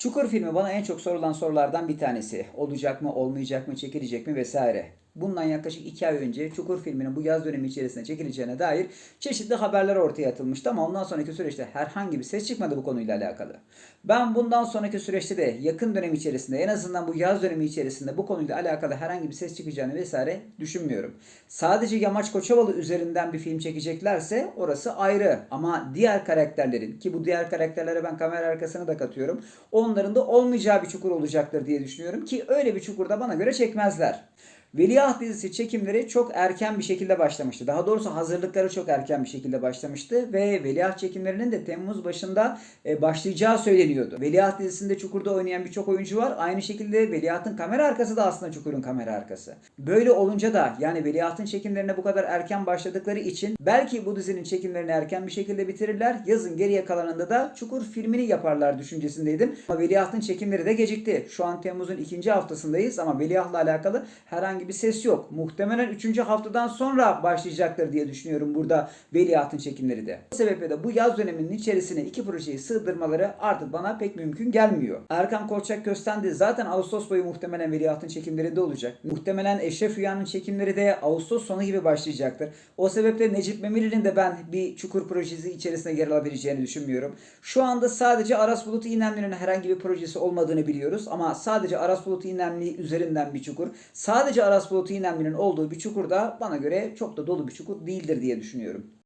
Çukur filmi bana en çok sorulan sorulardan bir tanesi. Olacak mı, olmayacak mı, çekilecek mi vesaire. Bundan yaklaşık 2 ay önce Çukur filminin bu yaz dönemi içerisinde çekileceğine dair çeşitli haberler ortaya atılmıştı ama ondan sonraki süreçte herhangi bir ses çıkmadı bu konuyla alakalı. Ben bundan sonraki süreçte de yakın dönem içerisinde en azından bu yaz dönemi içerisinde bu konuyla alakalı herhangi bir ses çıkacağını vesaire düşünmüyorum. Sadece Yamaç Koçovalı üzerinden bir film çekeceklerse orası ayrı ama diğer karakterlerin ki bu diğer karakterlere ben kamera arkasını da katıyorum. Onların da olmayacağı bir çukur olacaktır diye düşünüyorum ki öyle bir çukurda bana göre çekmezler. Veliaht dizisi çekimleri çok erken bir şekilde başlamıştı. Daha doğrusu hazırlıkları çok erken bir şekilde başlamıştı ve Veliaht çekimlerinin de Temmuz başında e, başlayacağı söyleniyordu. Veliaht dizisinde Çukur'da oynayan birçok oyuncu var. Aynı şekilde Veliaht'ın kamera arkası da aslında Çukur'un kamera arkası. Böyle olunca da yani Veliaht'ın çekimlerine bu kadar erken başladıkları için belki bu dizinin çekimlerini erken bir şekilde bitirirler. Yazın geriye kalanında da Çukur filmini yaparlar düşüncesindeydim. Ama Veliaht'ın çekimleri de gecikti. Şu an Temmuz'un ikinci haftasındayız ama Veliaht'la alakalı herhangi bir ses yok. Muhtemelen 3. haftadan sonra başlayacaktır diye düşünüyorum burada Veliaht'ın çekimleri de. Bu sebeple de bu yaz döneminin içerisine iki projeyi sığdırmaları artık bana pek mümkün gelmiyor. Erkan Kolçak Köstendi zaten Ağustos boyu muhtemelen Veliaht'ın çekimlerinde olacak. Muhtemelen Eşref Rüya'nın çekimleri de Ağustos sonu gibi başlayacaktır. O sebeple Necip Memili'nin de ben bir çukur projesi içerisinde yer alabileceğini düşünmüyorum. Şu anda sadece Aras Bulut İynemli'nin herhangi bir projesi olmadığını biliyoruz ama sadece Aras Bulut İynemli üzerinden bir çukur. Sadece Aras Bulut İynemli'nin olduğu bir çukur da bana göre çok da dolu bir çukur değildir diye düşünüyorum.